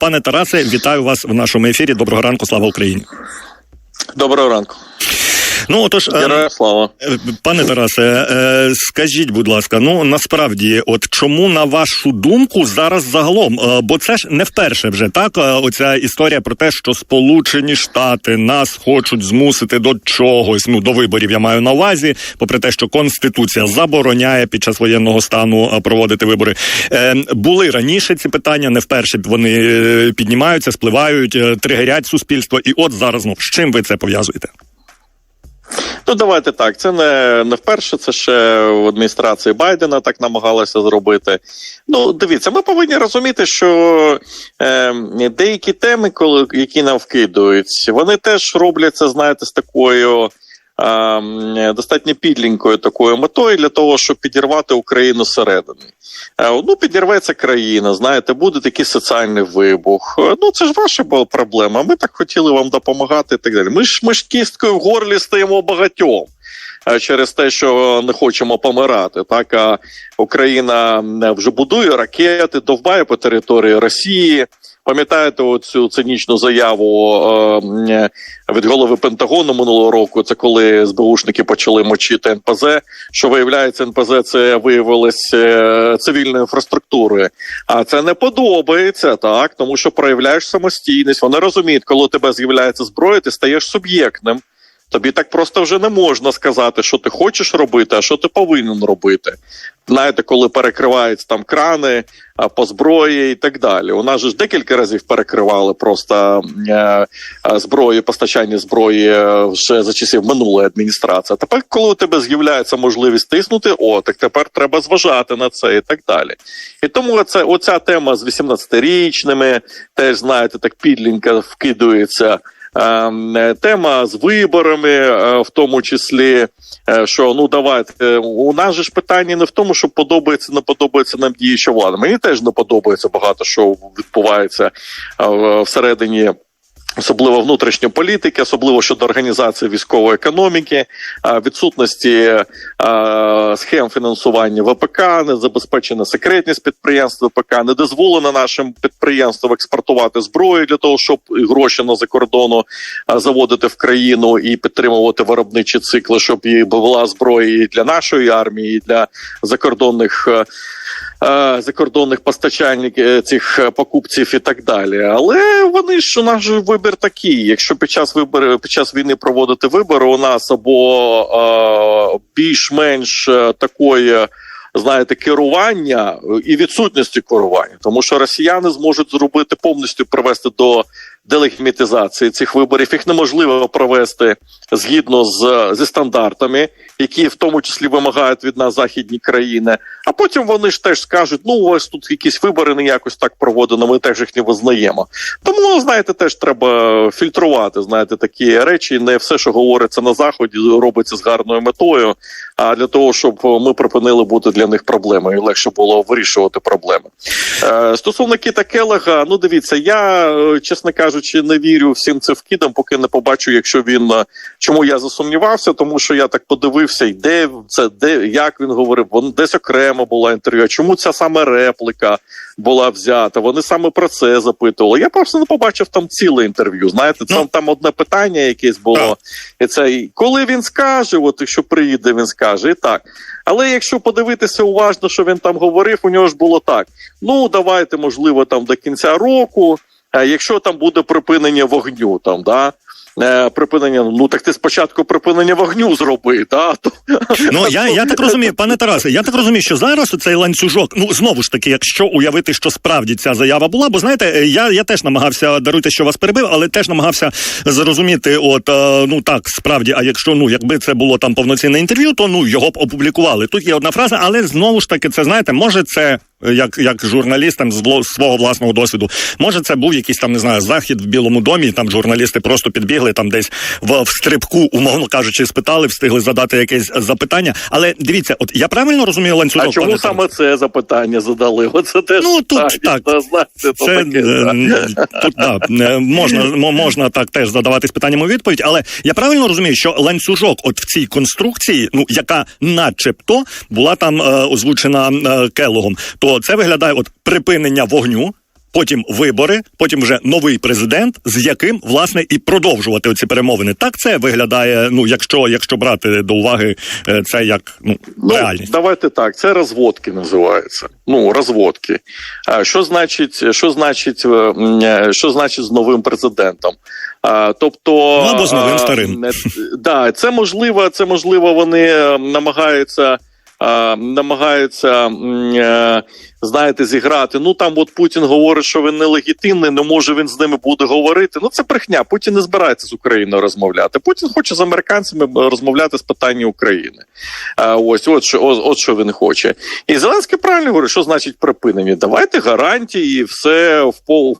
Пане Тарасе, вітаю вас в нашому ефірі. Доброго ранку, слава Україні. Доброго ранку. Ну отож, е, слава. Е, Пане Тарасе, е, скажіть, будь ласка, ну насправді, от чому на вашу думку зараз загалом? Е, Бо це ж не вперше вже так. е, Оця історія про те, що Сполучені Штати нас хочуть змусити до чогось. Ну до виборів я маю на увазі, попри те, що конституція забороняє під час воєнного стану е, проводити вибори. Е, Були раніше ці питання, не вперше вони е, піднімаються, спливають, е, тригерять суспільство. І от зараз ну з чим ви це пов'язуєте? Ну давайте так. Це не, не вперше. Це ще в адміністрації Байдена так намагалася зробити. Ну, дивіться, ми повинні розуміти, що е, деякі теми, коли які нам вкидують, вони теж робляться, знаєте, з такою. Е, Достатньо підлінькою такою метою для того, щоб підірвати Україну зсередини. Е, Ну, підірветься країна, знаєте, буде такий соціальний вибух. Е, Ну, це ж ваша була проблема. Ми так хотіли вам допомагати і так далі. Ми ж ми ж кісткою в горлі стаємо багатьом. Е, Через те, що не хочемо помирати, так а Україна вже будує ракети, довбає по території Росії. Пам'ятаєте оцю цинічну заяву е, від голови Пентагону минулого року? Це коли СБУшники почали мочити НПЗ. Що виявляється, НПЗ це виявилось е, цивільною інфраструктурою. А це не подобається, так тому що проявляєш самостійність. Вони розуміють, коли у тебе з'являється зброя, ти стаєш суб'єктним. Тобі так просто вже не можна сказати, що ти хочеш робити, а що ти повинен робити. Знаєте, коли перекриваються там крани по зброї і так далі. У нас же ж декілька разів перекривали просто е, е, зброю, постачання зброї е, вже за часів минулої адміністрації. Тепер, коли у тебе з'являється можливість тиснути, о, так тепер треба зважати на це і так далі. І тому це оця тема з 18-річними, теж знаєте, так підлінка вкидується. Ем, е, Тема з виборами, е, в тому числі, е, що ну давайте у нас же ж питання не в тому, що подобається, не подобається нам діюча влада. Мені теж не подобається багато що відбувається всередині. Особливо внутрішньої політики, особливо щодо організації військової економіки, відсутності схем фінансування ВПК, не забезпечена секретність підприємств ВПК, не дозволено нашим підприємствам експортувати зброю для того, щоб гроші на закордону заводити в країну і підтримувати виробничі цикли, щоб і була зброя і для нашої армії, і для закордонних. Е, закордонних постачальників е, цих е, покупців і так далі. Але вони ж у нас же вибір такий. Якщо під час вибору під час війни проводити вибори, у нас або більш-менш такої. Знаєте, керування і відсутності керування, тому що росіяни зможуть зробити повністю привести до делегімітизації цих виборів. Їх неможливо провести згідно з зі стандартами, які в тому числі вимагають від нас західні країни. А потім вони ж теж скажуть: ну ось тут якісь вибори не якось так проводено. Ми теж їх не визнаємо. Тому знаєте, теж треба фільтрувати. Знаєте, такі речі. Не все, що говориться на заході, робиться з гарною метою. А для того, щоб ми припинили бути для них проблемою, і легше було вирішувати проблеми. Е, стосовно Кіта Келега, ну дивіться, я е, чесно кажучи, не вірю всім цим вкидам, поки не побачу, якщо він е, чому я засумнівався, тому що я так подивився, і де це, де як він говорив, вон десь окремо була інтерв'ю. а Чому ця саме репліка була взята? Вони саме про це запитували. Я просто не побачив там ціле інтерв'ю. Знаєте, там Ну. там одне питання якесь було. І це коли він скаже, от якщо приїде, він скаже і так. Але якщо подивитися уважно, що він там говорив, у нього ж було так: ну давайте, можливо, там до кінця року. А якщо там буде припинення вогню, там да. е, Припинення, ну так ти спочатку припинення вогню зроби, та Ну я, я так розумію, пане Тарасе. Я так розумію, що зараз цей ланцюжок. Ну знову ж таки, якщо уявити, що справді ця заява була, бо знаєте, е, я, я теж намагався даруйте, що вас перебив, але теж намагався зрозуміти, от е, ну так справді. А якщо ну якби це було там повноцінне інтерв'ю, то ну його б опублікували. Тут є одна фраза, але знову ж таки, це знаєте, може це. Як як журналістам з свого власного досвіду, може, це був якийсь там не знаю захід в Білому домі. і Там журналісти просто підбігли там десь в, в стрибку, умовно кажучи, спитали, встигли задати якесь запитання. Але дивіться, от я правильно розумію ланцюжок? а чому саме це запитання задали? Оце теж Ну, тут так. та, знаєте, то Це таке, да. тут да, е, можна мо- можна так теж задаватись питанням у відповідь, але я правильно розумію, що ланцюжок, от в цій конструкції, ну яка, начебто, була там е, озвучена е, Келогом, то це виглядає от припинення вогню. потім вибори, потім вже новий президент, з яким власне і продовжувати оці перемовини. Так це виглядає. Ну, якщо якщо брати до уваги е, це як ну Ну, реальність. давайте так. Це розводки називається. Ну, розводки. А що значить, що значить, е, е, що значить з новим президентом? А, тобто, Ну, або з новим а, старим. е, Да, це можливо, це можливо, вони намагаються. Намагаються, е, знаєте, зіграти. Ну там от Путін говорить, що він нелегітимний, не може він з ними буде говорити. Ну це брехня. Путін не збирається з Україною розмовляти. Путін хоче з американцями розмовляти з питання України. Ось, от що, от, от що він хоче. І Зеленський правильно говорить, що значить припинення. Давайте гарантії, і все в,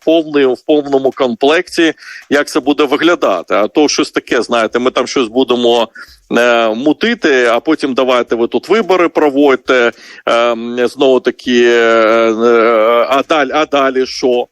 повний, в повному комплекті, як це буде виглядати. А то щось таке, знаєте, ми там щось будемо. Е, Мутити, а потім давайте ви тут вибори проводьте. Е, знову таки, е, е, а далі, а далі що?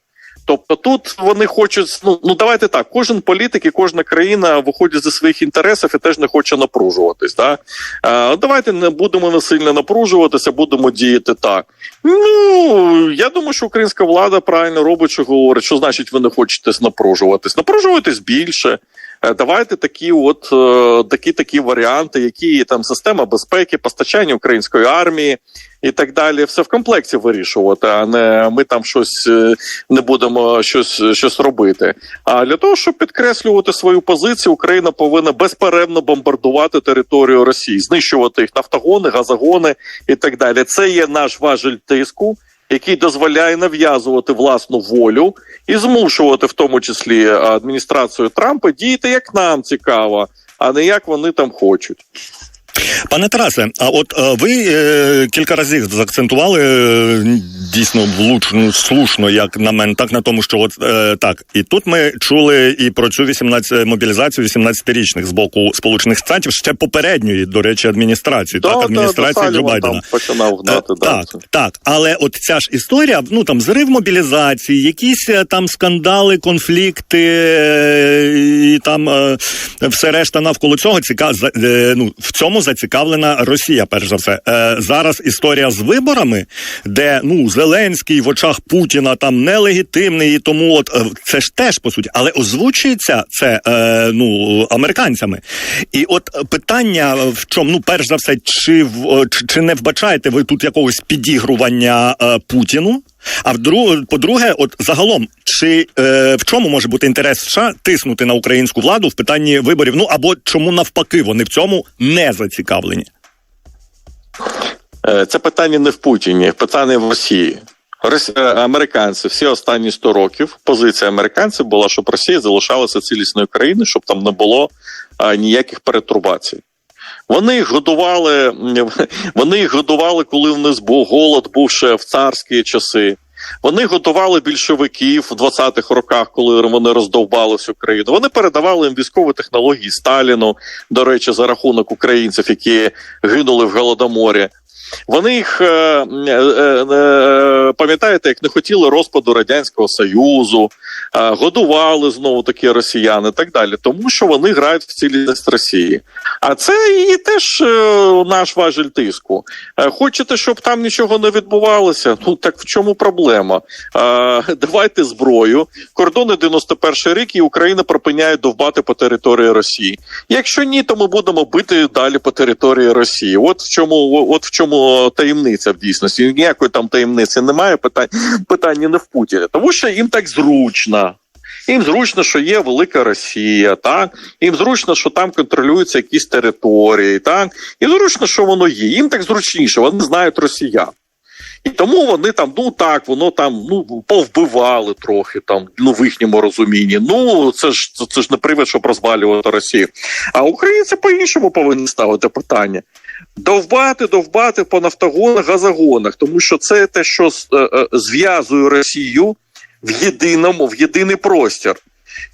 Тобто тут вони хочуть, ну, ну давайте так, кожен політик і кожна країна виходить зі своїх інтересів і теж не хоче напружуватись. Да? А, давайте не будемо насильно напружуватися, будемо діяти так. Ну я думаю, що українська влада правильно робить, що говорить, що значить ви не хочете напружуватись. Напружуйтесь більше. Е, Давайте такі, от е, такі такі варіанти, які там система безпеки, постачання української армії і так далі, все в комплекті вирішувати, а не ми там щось е, не будемо щось, щось робити. А для того, щоб підкреслювати свою позицію, Україна повинна безперервно бомбардувати територію Росії, знищувати їх нафтогони, газогони і так далі. Це є наш важель тиску. Який дозволяє нав'язувати власну волю і змушувати, в тому числі адміністрацію Трампа, діяти як нам цікаво, а не як вони там хочуть. Пане Тарасе, а от е, ви е, кілька разів заакцентували е, дійсно влучно, слушно, як на мене, так на тому, що от е, так. І тут ми чули і про цю 18 мобілізацію 18-річних з боку Сполучених Штатів ще попередньої, до речі, адміністрації, так адміністрації Джо Байдена. там починав гнати. Е, да, так, це. так, але от ця ж історія, ну там зрив мобілізації, якісь е, там скандали, конфлікти е, і там е, все решта навколо цього ціка е, ну, в цьому зацікавлена Росія. Перш за все, е, зараз історія з виборами, де ну Зеленський в очах Путіна там нелегітимний, і тому от е, це ж теж по суті, але озвучується це е, ну американцями. І от питання в чому, ну перш за все, чи в е, чи не вбачаєте ви тут якогось підігрування е, Путіну? А по-друге, от загалом, чи е, в чому може бути інтерес США тиснути на українську владу в питанні виборів? Ну або чому навпаки вони в цьому не зацікавлені? Е, Це питання не в Путіні, питання в Росії. Е, Американці всі останні 100 років позиція американців була, щоб Росія залишалася цілісною країною, щоб там не було а, ніяких перетурбацій. Вони їх годували, вони їх годували, коли в них був голод, був ще в царські часи. Вони готували більшовиків в 20-х роках, коли вони роздовбали всю країну. Вони передавали їм військові технології Сталіну, до речі, за рахунок українців, які гинули в голодоморі. Вони їх е, е, е, пам'ятаєте, як не хотіли розпаду радянського союзу, годували знову такі росіяни, і так далі, тому що вони грають в цілісність Росії. А це і теж наш важель тиску. Хочете, щоб там нічого не відбувалося? Ну так в чому проблема? Давайте зброю. Кордони 91 рік, і Україна припиняє довбати по території Росії. Якщо ні, то ми будемо бити далі по території Росії. От в чому, от в чому таємниця в дійсності. Ніякої там таємниці немає. Питань питання не в Путіні, тому що їм так зручно. Їм зручно, що є велика Росія, так їм зручно, що там контролюються якісь території, так їм зручно, що воно є. Їм так зручніше, вони знають росіян. І тому вони там, ну так, воно там ну повбивали трохи там, ну в їхньому розумінні. Ну це ж це, це ж не привід, щоб розвалювати Росію. А українці по-іншому повинні ставити питання. Довбати, довбати по нафтогонах, газогонах, тому що це те, що е, е, зв'язує Росію в єдиному, в єдиний простір.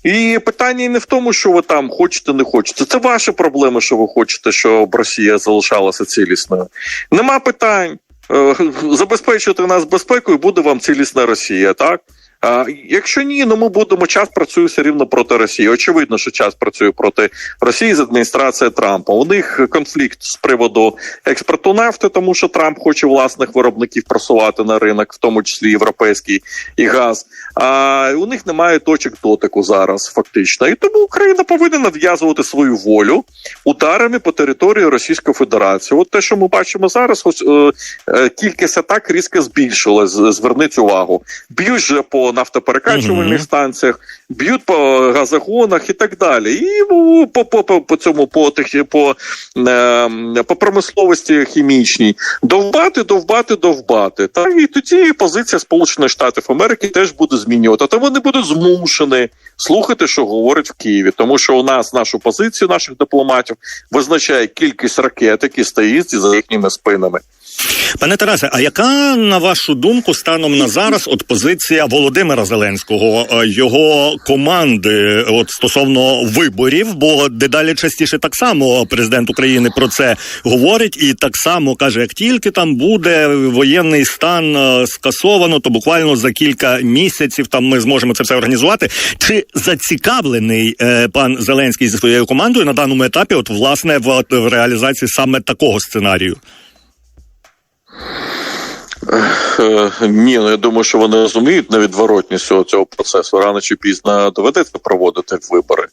І питання не в тому, що ви там хочете, не хочете. Це ваші проблеми, що ви хочете, щоб Росія залишалася цілісною. Нема питань. Е, Забезпечуйте нас безпекою, буде вам цілісна Росія, так? Якщо ні, ну ми будемо час працює все рівно проти Росії. Очевидно, що час працює проти Росії з адміністрації Трампа. У них конфлікт з приводу експорту нафти, тому що Трамп хоче власних виробників просувати на ринок, в тому числі європейський і газ. А у них немає точок дотику зараз, фактично. І тому Україна повинна нав'язувати свою волю ударами по території Російської Федерації. От те, що ми бачимо зараз, ось е, е, кількість атак різко збільшилась. Зверніть увагу, б'ють же по нафтоперекачувальних станціях, б'ють по газогонах і так далі. І ну, по, по, по, по цьому по, по, е, по промисловості хімічній довбати, довбати, довбати. Так і тоді позиція Сполучених Штатів Америки теж буде змінювати. Та вони будуть змушені слухати, що говорять в Києві, тому що у нас нашу позицію наших дипломатів визначає кількість ракет, які стоїть за їхніми спинами. Пане Тарасе, а яка на вашу думку станом на зараз от позиція Володимира Зеленського, е, його команди, от стосовно виборів? Бо дедалі частіше так само президент України про це говорить, і так само каже: як тільки там буде воєнний стан е, скасовано, то буквально за кілька місяців там ми зможемо це все організувати. Чи зацікавлений е, пан Зеленський зі своєю командою на даному етапі, от власне в, в реалізації саме такого сценарію? you Ні, ну я думаю, що вони розуміють невідворотність цього, цього процесу. Рано чи пізно доведеться проводити вибори.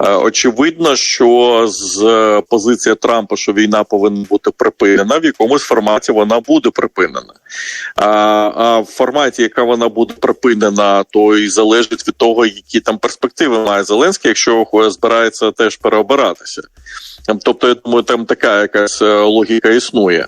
Е, Очевидно, що з е, позиції Трампа, що війна повинна бути припинена, в якомусь форматі вона буде припинена. А, в форматі, яка вона буде припинена, то і залежить від того, які там перспективи має Зеленський, якщо збирається теж переобиратися. Тобто, я думаю, там така якась е, логіка існує.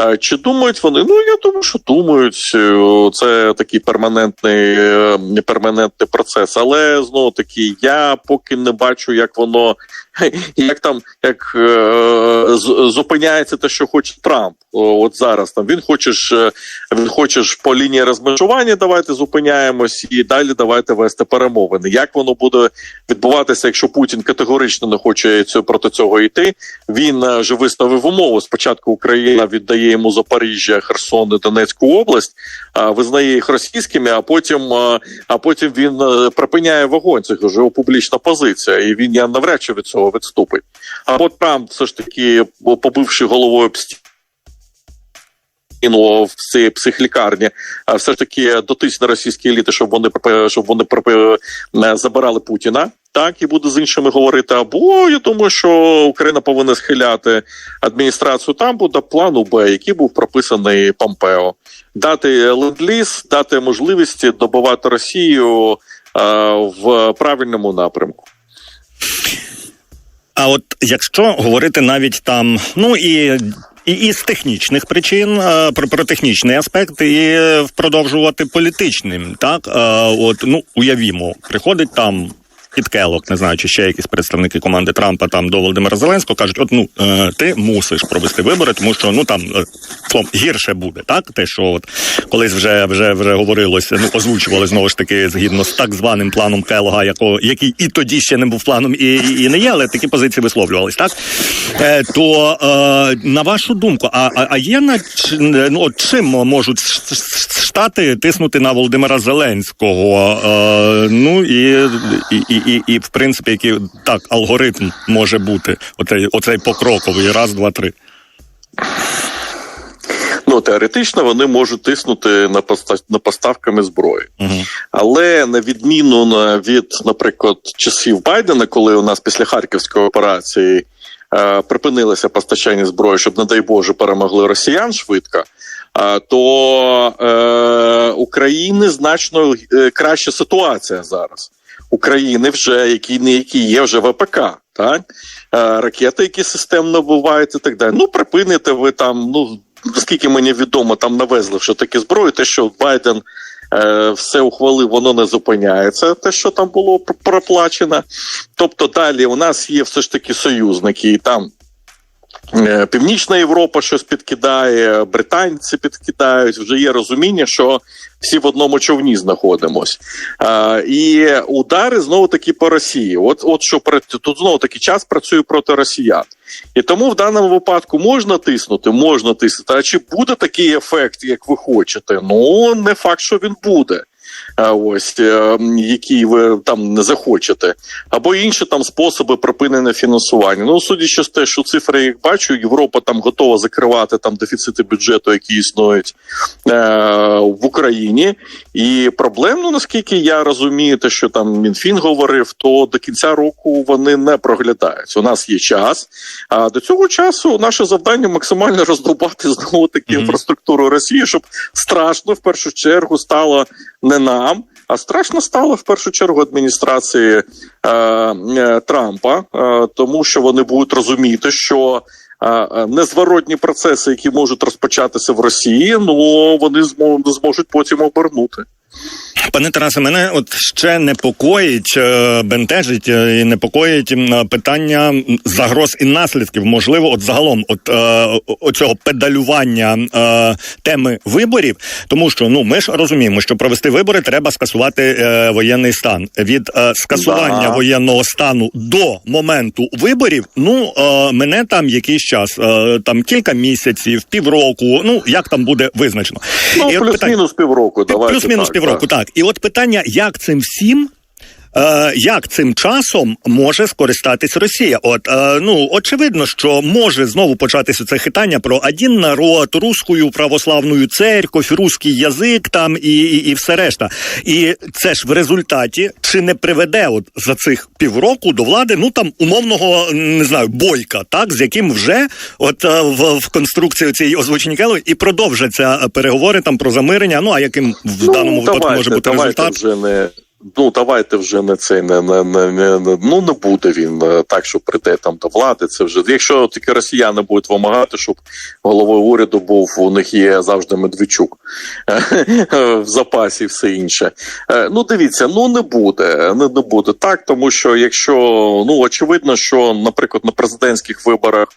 Е, Чи думають вони? Ну я думаю, що думають. Е, Це такий перманентний, е, перманентний процес. Але знову таки, я поки не бачу, як воно як там як е, зупиняється те, що хоче Трамп. От зараз там він хоче ж е, він хоче ж по лінії розмежування. Давайте зупиняємось і далі давайте вести перемовини. Як воно буде відбуватися, якщо Путін категорично не хоче цього проти цього йти? Він же виставив умову. Спочатку Україна віддає йому Запоріжжя, Херсон і Донецьку область, визнає їх російськими. А потім, а потім він е, припиняє вогонь. Це його публічна позиція, і він я навряд чи від цього відступить. Або Трамп все ж таки, побивши головою об стіну, в цій психлікарні, а все ж таки дотисне російські еліти, щоб вони щоб вони е, забирали Путіна. Так і буде з іншими говорити. Або я думаю, що Україна повинна схиляти адміністрацію Трампу до плану Б, який був прописаний Помпео, дати ленд-ліз, дати можливості добивати Росію е, в правильному напрямку. А от якщо говорити навіть там, ну і. І, із технічних причин е, про, про технічний аспект, і е, впродовжувати політичним, так? Е, от ну уявімо, приходить там Кіт Келлог, не знаю, чи ще якісь представники команди Трампа там до Володимира Зеленського кажуть: от ну е, ти мусиш провести вибори, тому що ну там е, словом, гірше буде, так? Те, що от колись вже вже вже говорилося, ну озвучували знову ж таки згідно з так званим планом Келлога, якого який і тоді ще не був планом, і, і, і не є, але такі позиції висловлювались, так? Е, то е, на вашу думку, а, а, а є на ну от чим можуть штати тиснути на Володимира Зеленського? Е, ну і, і, і, і, і в принципі, який так алгоритм може бути, оцей, оцей покроковий, раз, два, три. Ну теоретично вони можуть тиснути на на поставками зброї. Угу. Але на відміну від, наприклад, часів Байдена, коли у нас після харківської операції е, припинилося постачання зброї, щоб, не дай Боже, перемогли росіян швидко. е, То е, України значно е, краща ситуація зараз. України вже які не які є вже ВПК, так е, ракети, які системно бувають, і так далі. Ну припините ви там. Ну наскільки мені відомо, там навезли що таке зброю. Те, що Байден е, все ухвалив, воно не зупиняється. Те, що там було пр- проплачено. Тобто, далі у нас є все ж таки союзники, і там. е, Північна Європа щось підкидає, британці підкидають. Вже є розуміння, що всі в одному човні знаходимось. Е, і удари знову таки по Росії. От, от що тут знову таки час працює проти росіян. І тому в даному випадку можна тиснути, можна тиснути. А чи буде такий ефект, як ви хочете? Ну не факт, що він буде. Ось е, які ви там не захочете, або інші там способи припинення фінансування. Ну, судячи з те, що цифри, як бачу, Європа там готова закривати там дефіцити бюджету, які існують е, в Україні. І проблем, ну наскільки я розумію, те, що там Мінфін говорив, то до кінця року вони не проглядаються. У нас є час. А до цього часу наше завдання максимально роздобати знову таки Мгм. інфраструктуру Росії, щоб страшно в першу чергу стало не нам. А страшно стало в першу чергу адміністрації е, е, Трампа, е, тому що вони будуть розуміти, що е, е, незворотні процеси, які можуть розпочатися в Росії, ну вони змо- зможуть потім обернути. Пане Тарасе, мене от ще непокоїть, е, бентежить е, і непокоїть питання загроз і наслідків. Можливо, от загалом, от е, оцього педалювання е, теми виборів, тому що ну ми ж розуміємо, що провести вибори треба скасувати е, воєнний стан. Від е, скасування Да. воєнного стану до моменту виборів, ну е, мене там якийсь час, е, там кілька місяців, півроку. Ну як там буде визначено. Ну плюс-мінус півроку. Давайте Плюс-мінус так, півроку, так. І от питання, як цим всім. Е, як цим часом може скористатись Росія? От е, ну очевидно, що може знову початися це хитання про один народ, русскую православну церковь, русський язик там і, і, і все решта. І це ж в результаті чи не приведе от за цих півроку до влади, ну там умовного не знаю, бойка, так з яким вже от е, в, в конструкції цієї озвучені Келої і продовжаться переговори там про замирення. Ну а яким в даному випадку давайте, може бути результат? Вже не, ну давайте вже не цей не, не, не, ну не буде він е, так, що прийде там до влади. Це вже якщо тільки росіяни будуть вимагати, щоб головою уряду був у них є завжди Медведчук в запасі, і все інше. Е, Ну дивіться, ну не буде, не, не буде так, тому що якщо ну очевидно, що, наприклад, на президентських виборах.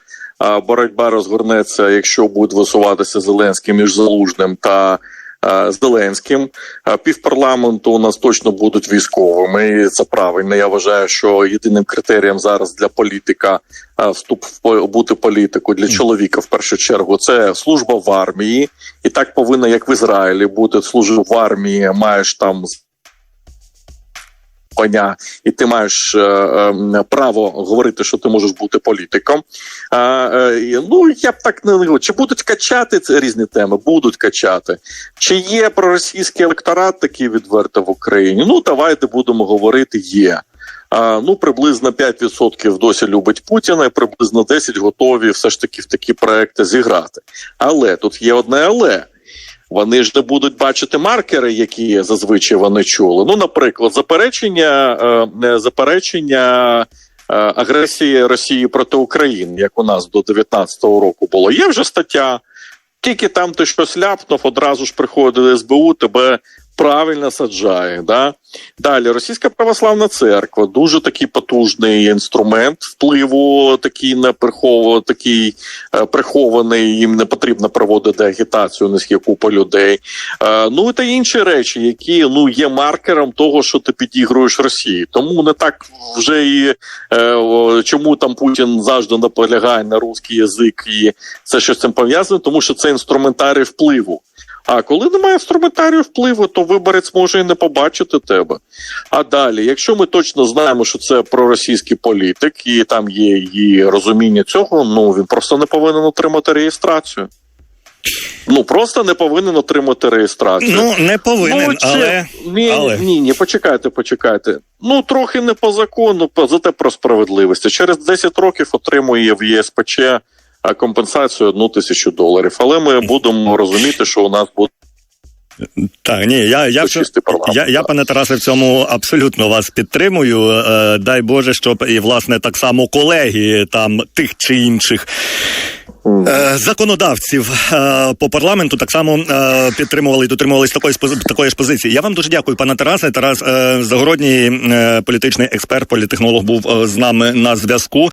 Боротьба розгорнеться, якщо буде висуватися Зеленський між Залужним та е, Зеленським. Е, Півпарламенту у нас точно будуть військовими. І це правильно. Я вважаю, що єдиним критерієм зараз для політика е, вступ в бути політику для чоловіка в першу чергу це служба в армії, і так повинно, як в Ізраїлі, бути служив в армії, маєш там коня, і ти маєш е, е, право говорити, що ти можеш бути політиком. А, е, ну я б так не говорю. Чи будуть качати це різні теми? Будуть качати. Чи є проросійський електорат такий відверто в Україні? Ну давайте будемо говорити. Є. Ну, приблизно 5% досі любить Путіна, і приблизно 10% готові все ж таки в такі проекти зіграти. Але тут є одне але. Вони ж не будуть бачити маркери, які зазвичай вони чули. Ну, наприклад, заперечення, е, е, заперечення е, агресії Росії проти України, як у нас до 19-го року було. Є вже стаття. Тільки там ти щось ляпнув, одразу ж приходить СБУ, тебе правильно саджає. Да? Далі, Російська православна церква дуже такий потужний інструмент впливу, такий не прихов... такий е, прихований. Їм не потрібно проводити агітацію низькі купа людей. Е, ну та інші речі, які ну є маркером того, що ти підігруєш Росії. Тому не так вже і е, чому там Путін завжди наполягає на русський язик, і це що з цим пов'язано, тому що це інструментарій впливу. А коли немає інструментарію впливу, то виборець може і не побачити тебе. А далі, якщо ми точно знаємо, що це проросійський політик, і там є її розуміння цього, ну він просто не повинен отримати реєстрацію. Ну просто не повинен отримати реєстрацію. Ну не повинен, чи- але ні, але. ні, ні, почекайте, почекайте. Ну трохи не по закону, зате про справедливість. Через 10 років отримує в ЄСПЧ компенсацію одну тисячу доларів. Але ми будемо розуміти, що у нас буде так, ні, я, я, я, я, пане Тарасе, в цьому абсолютно вас підтримую. Е, дай Боже, щоб і власне так само колеги там тих чи інших. Е, Законодавців е, по парламенту так само е, підтримували і дотримувалися такої такої ж позиції. Я вам дуже дякую, пане Тарасе. Тарас е, Загородній, е, політичний експерт, політехнолог, був е, з нами на зв'язку.